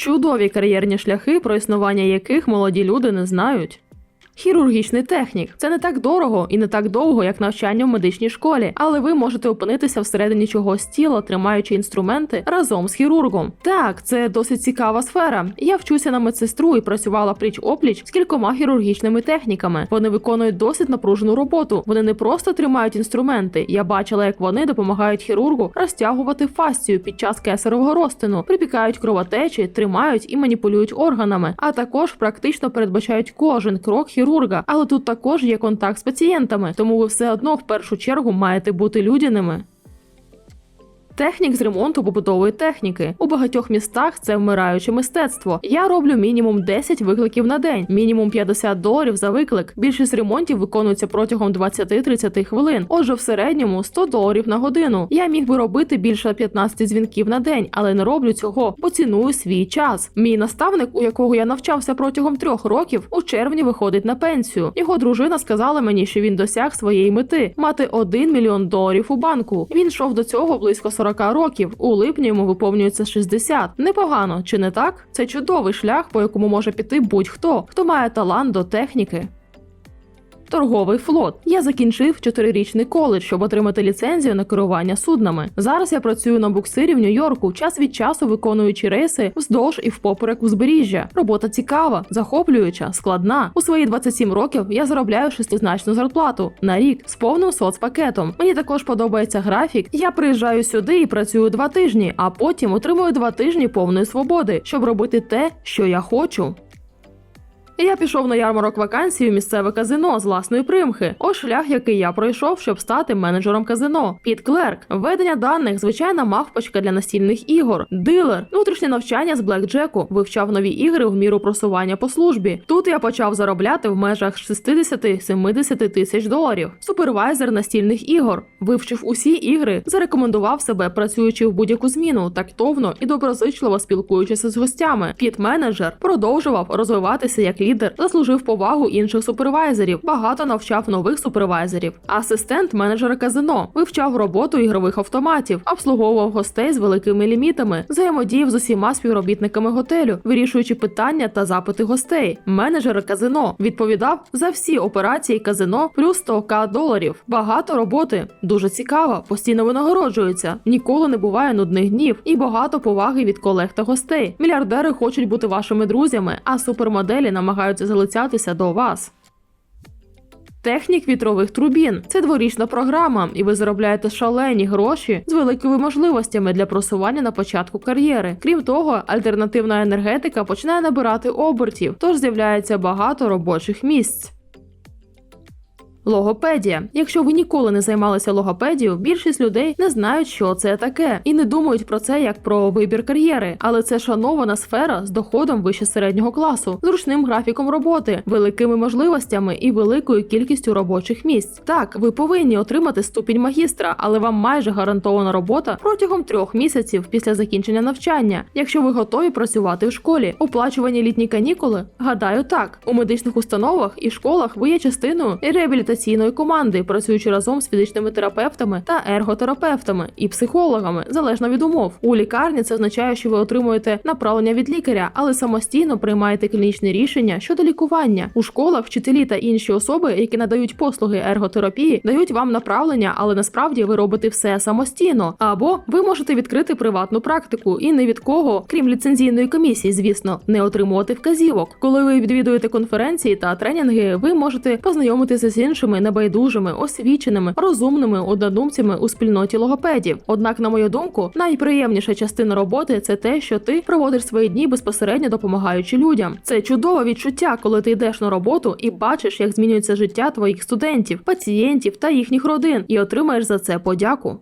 Чудові кар'єрні шляхи, про існування яких молоді люди не знають. Хірургічний технік це не так дорого і не так довго, як навчання в медичній школі, але ви можете опинитися всередині чогось тіла, тримаючи інструменти разом з хірургом. Так, це досить цікава сфера. Я вчуся на медсестру і працювала пліч опліч з кількома хірургічними техніками. Вони виконують досить напружену роботу. Вони не просто тримають інструменти. Я бачила, як вони допомагають хірургу розтягувати фасцію під час кесарового розтину, припікають кровотечі, тримають і маніпулюють органами, а також практично передбачають кожен крок хірурга. Але тут також є контакт з пацієнтами, тому ви все одно в першу чергу маєте бути людяними. Технік з ремонту побутової техніки у багатьох містах це вмираюче мистецтво. Я роблю мінімум 10 викликів на день, мінімум 50 доларів за виклик. Більшість ремонтів виконується протягом 20-30 хвилин. Отже, в середньому 100 доларів на годину. Я міг би робити більше 15 дзвінків на день, але не роблю цього, бо ціную свій час. Мій наставник, у якого я навчався протягом трьох років, у червні виходить на пенсію. Його дружина сказала мені, що він досяг своєї мети мати 1 мільйон доларів у банку. Він йшов до цього близько 40 років. У липні йому виповнюється 60. Непогано, чи не так? Це чудовий шлях, по якому може піти будь-хто, хто має талант до техніки. Торговий флот. Я закінчив чотирирічний коледж, щоб отримати ліцензію на керування суднами. Зараз я працюю на буксирі в Нью-Йорку, час від часу виконуючи рейси вздовж і впоперек узбережжя. Робота цікава, захоплююча, складна. У свої 27 років я заробляю шестизначну зарплату на рік з повним соцпакетом. Мені також подобається графік. Я приїжджаю сюди і працюю два тижні, а потім отримую два тижні повної свободи, щоб робити те, що я хочу. Я пішов на ярмарок вакансій у місцеве казино з власної примхи. Ось шлях, який я пройшов, щоб стати менеджером казино. Під клерк, введення даних, звичайна мавпочка для настільних ігор, дилер, внутрішнє навчання з блекджеку, вивчав нові ігри в міру просування по службі. Тут я почав заробляти в межах 60-70 тисяч доларів. Супервайзер настільних ігор, вивчив усі ігри, зарекомендував себе, працюючи в будь-яку зміну, тактовно і доброзичливо спілкуючися з гостями. Піт-менеджер продовжував розвиватися як лідер, заслужив повагу інших супервайзерів, багато навчав нових супервайзерів. Асистент менеджера казино вивчав роботу ігрових автоматів, обслуговував гостей з великими лімітами, взаємодіяв з усіма співробітниками готелю, вирішуючи питання та запити гостей. Менеджер казино відповідав за всі операції казино плюс 100к доларів. Багато роботи, дуже цікаво, постійно винагороджується. Ніколи не буває нудних днів і багато поваги від колег та гостей. Мільярдери хочуть бути вашими друзями, а супермоделі намагаються залицятися до вас. Технік вітрових трубін це дворічна програма, і ви заробляєте шалені гроші з великими можливостями для просування на початку кар'єри. Крім того, альтернативна енергетика починає набирати обертів, тож з'являється багато робочих місць. Логопедія. Якщо ви ніколи не займалися логопедією, більшість людей не знають, що це таке, і не думають про це як про вибір кар'єри. Але це шанована сфера з доходом вище середнього класу, зручним графіком роботи, великими можливостями і великою кількістю робочих місць. Так, ви повинні отримати ступінь магістра, але вам майже гарантована робота протягом трьох місяців після закінчення навчання. Якщо ви готові працювати в школі, оплачувані літні канікули, гадаю, так у медичних установах і школах ви є частиною реабілітаційної команди, працюючи разом з фізичними терапевтами та ерготерапевтами і психологами, залежно від умов. У лікарні це означає, що ви отримуєте направлення від лікаря, але самостійно приймаєте клінічне рішення щодо лікування. У школах вчителі та інші особи, які надають послуги ерготерапії, дають вам направлення, але насправді ви робите все самостійно. Або ви можете відкрити приватну практику і не від кого, крім ліцензійної комісії, звісно, не отримувати вказівок. Коли ви відвідуєте конференції та тренінги, ви можете познайомитися з іншими небайдужими, освіченими, розумними однодумцями у спільноті логопедів. Однак, на мою думку, найприємніша частина роботи це те, що ти проводиш свої дні безпосередньо допомагаючи людям. Це чудове відчуття, коли ти йдеш на роботу і бачиш, як змінюється життя твоїх студентів, пацієнтів та їхніх родин, і отримаєш за це подяку.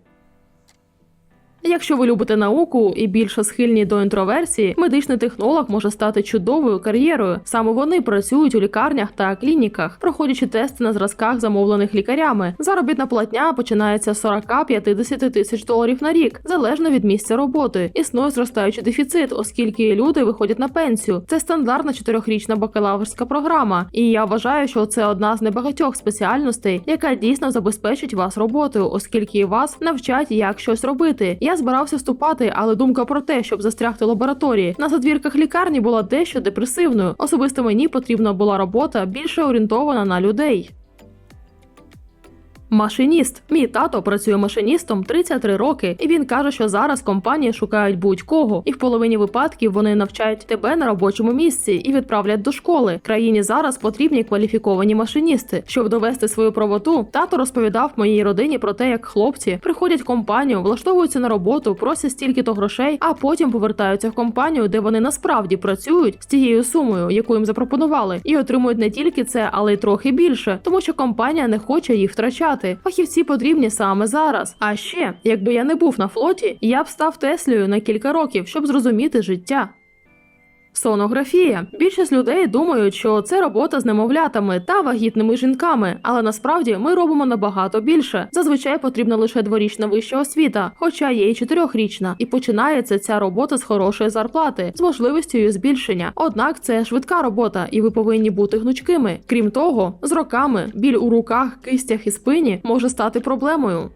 Якщо ви любите науку і більше схильні до інтроверсії, медичний технолог може стати чудовою кар'єрою. Саме вони працюють у лікарнях та клініках, проходячи тести на зразках, замовлених лікарями. Заробітна платня починається з 40-50 тисяч доларів на рік, залежно від місця роботи. Існує зростаючий дефіцит, оскільки люди виходять на пенсію. Це стандартна чотирьохрічна бакалаврська програма, і я вважаю, що це одна з небагатьох спеціальностей, яка дійсно забезпечить вас роботою, оскільки вас навчать, як щось робити. Я збирався вступати, але думка про те, щоб застрягти лабораторії на задвірках лікарні була дещо депресивною. Особисто мені потрібна була робота більше орієнтована на людей. Машиніст. Мій тато працює машиністом 33 роки, і він каже, що зараз компанії шукають будь-кого, і в половині випадків вони навчають тебе на робочому місці і відправлять до школи. Країні зараз потрібні кваліфіковані машиністи. Щоб довести свою правоту, тато розповідав моїй родині про те, як хлопці приходять в компанію, влаштовуються на роботу, просять стільки-то грошей, а потім повертаються в компанію, де вони насправді працюють з тією сумою, яку їм запропонували, і отримують не тільки це, але й трохи більше, тому що компанія не хоче їх втрачати. Фахівці потрібні саме зараз. А ще, якби я не був на флоті, я б став Теслею на кілька років, щоб зрозуміти життя. Сонографія. Більшість людей думають, що це робота з немовлятами та вагітними жінками, але насправді ми робимо набагато більше. Зазвичай потрібна лише дворічна вища освіта, хоча є й чотирьохрічна, і починається ця робота з хорошої зарплати, з можливістю її збільшення. Однак це швидка робота, і ви повинні бути гнучкими. Крім того, з роками біль у руках, кистях і спині може стати проблемою.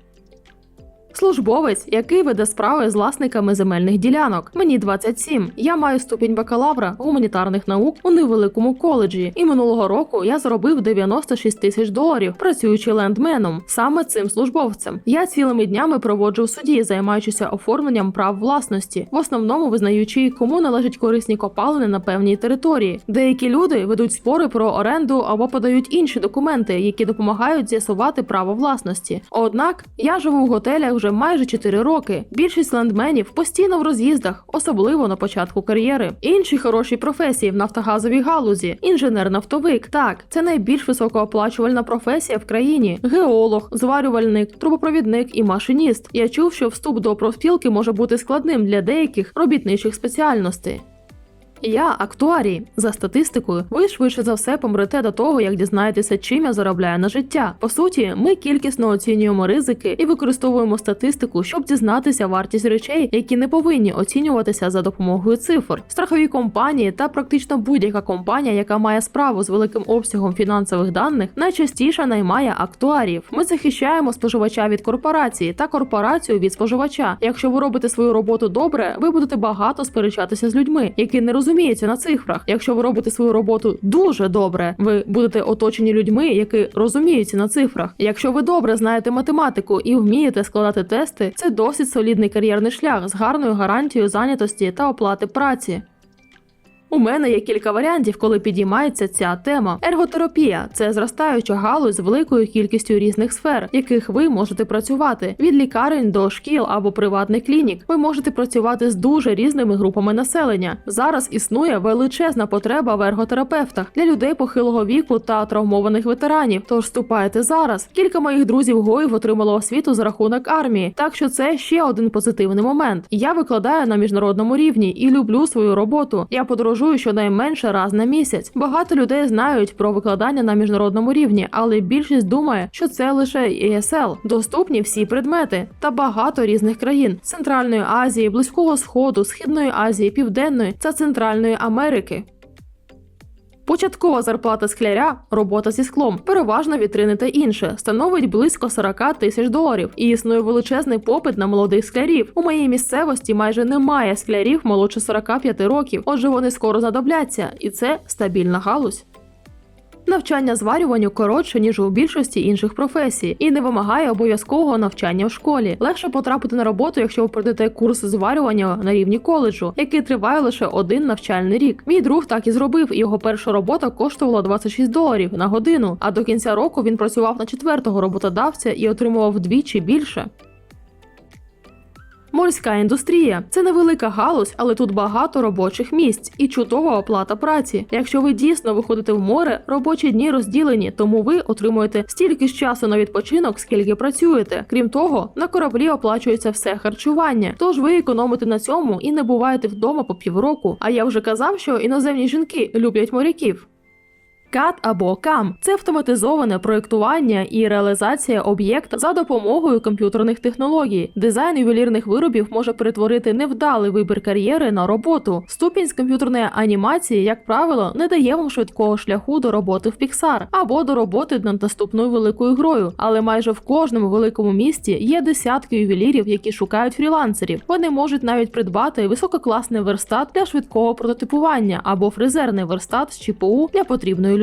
Службовець, який веде справи з власниками земельних ділянок. Мені 27. Я маю ступінь бакалавра гуманітарних наук у невеликому коледжі, і минулого року я заробив 96 тисяч доларів, працюючи лендменом, саме цим службовцем. Я цілими днями проводжу в суді, займаючися оформленням прав власності, в основному визнаючи, кому належать корисні копалини на певній території. Деякі люди ведуть спори про оренду або подають інші документи, які допомагають з'ясувати право власності. Однак я живу в готелях вже майже 4 роки. Більшість лендменів постійно в роз'їздах, особливо на початку кар'єри. Інші хороші професії в нафтогазовій галузі, інженер-нафтовик. Так, це найбільш високооплачувальна професія в країні: геолог, зварювальник, трубопровідник і машиніст. Я чув, що вступ до профспілки може бути складним для деяких робітничих спеціальностей. Я актуарій. За статистикою, ви швидше за все помрете до того, як дізнаєтеся, чим я заробляю на життя. По суті, ми кількісно оцінюємо ризики і використовуємо статистику, щоб дізнатися вартість речей, які не повинні оцінюватися за допомогою цифр. Страхові компанії та практично будь-яка компанія, яка має справу з великим обсягом фінансових даних, найчастіше наймає актуарів. Ми захищаємо споживача від корпорації та корпорацію від споживача. Якщо ви робите свою роботу добре, ви будете багато сперечатися з людьми, які не розуміють розуміються на цифрах. Якщо ви робите свою роботу дуже добре, ви будете оточені людьми, які розуміються на цифрах. Якщо ви добре знаєте математику і вмієте складати тести, це досить солідний кар'єрний шлях з гарною гарантією зайнятості та оплати праці. У мене є кілька варіантів, коли підіймається ця тема. Ерготерапія це зростаюча галузь з великою кількістю різних сфер, в яких ви можете працювати від лікарень до шкіл або приватних клінік. Ви можете працювати з дуже різними групами населення. Зараз існує величезна потреба в ерготерапевтах для людей похилого віку та травмованих ветеранів. Тож вступайте зараз. Кілька моїх друзів гоїв отримало освіту за рахунок армії, так що це ще один позитивний момент. Я викладаю на міжнародному рівні і люблю свою роботу. Я подорожую щонайменше раз на місяць. Багато людей знають про викладання на міжнародному рівні, але більшість думає, що це лише ESL. доступні всі предмети та багато різних країн Центральної Азії, Близького Сходу, Східної Азії, Південної та Центральної Америки. Початкова зарплата скляря, робота зі склом, переважно вітрини та інше, становить близько 40 тисяч доларів. І існує величезний попит на молодих склярів. У моїй місцевості майже немає склярів молодше 45 років, отже, вони скоро знадобляться, і це стабільна галузь. Навчання зварюванню коротше ніж у більшості інших професій і не вимагає обов'язкового навчання в школі. Легше потрапити на роботу, якщо ви пройдете курс зварювання на рівні коледжу, який триває лише один навчальний рік. Мій друг так і зробив, його перша робота коштувала 26 доларів на годину. А до кінця року він працював на четвертого роботодавця і отримував вдвічі більше. Морська індустрія це невелика галузь, але тут багато робочих місць і чудова оплата праці. Якщо ви дійсно виходите в море, робочі дні розділені, тому ви отримуєте стільки ж часу на відпочинок, скільки працюєте. Крім того, на кораблі оплачується все харчування. Тож ви економите на цьому і не буваєте вдома по півроку. А я вже казав, що іноземні жінки люблять моряків. CAD або CAM – це автоматизоване проєктування і реалізація об'єкта за допомогою комп'ютерних технологій. Дизайн ювелірних виробів може перетворити невдалий вибір кар'єри на роботу. Ступінь з комп'ютерної анімації, як правило, не дає вам швидкого шляху до роботи в Pixar або до роботи над наступною великою грою. Але майже в кожному великому місті є десятки ювелірів, які шукають фрілансерів. Вони можуть навіть придбати висококласний верстат для швидкого прототипування або фрезерний верстат з ЧПУ для потрібної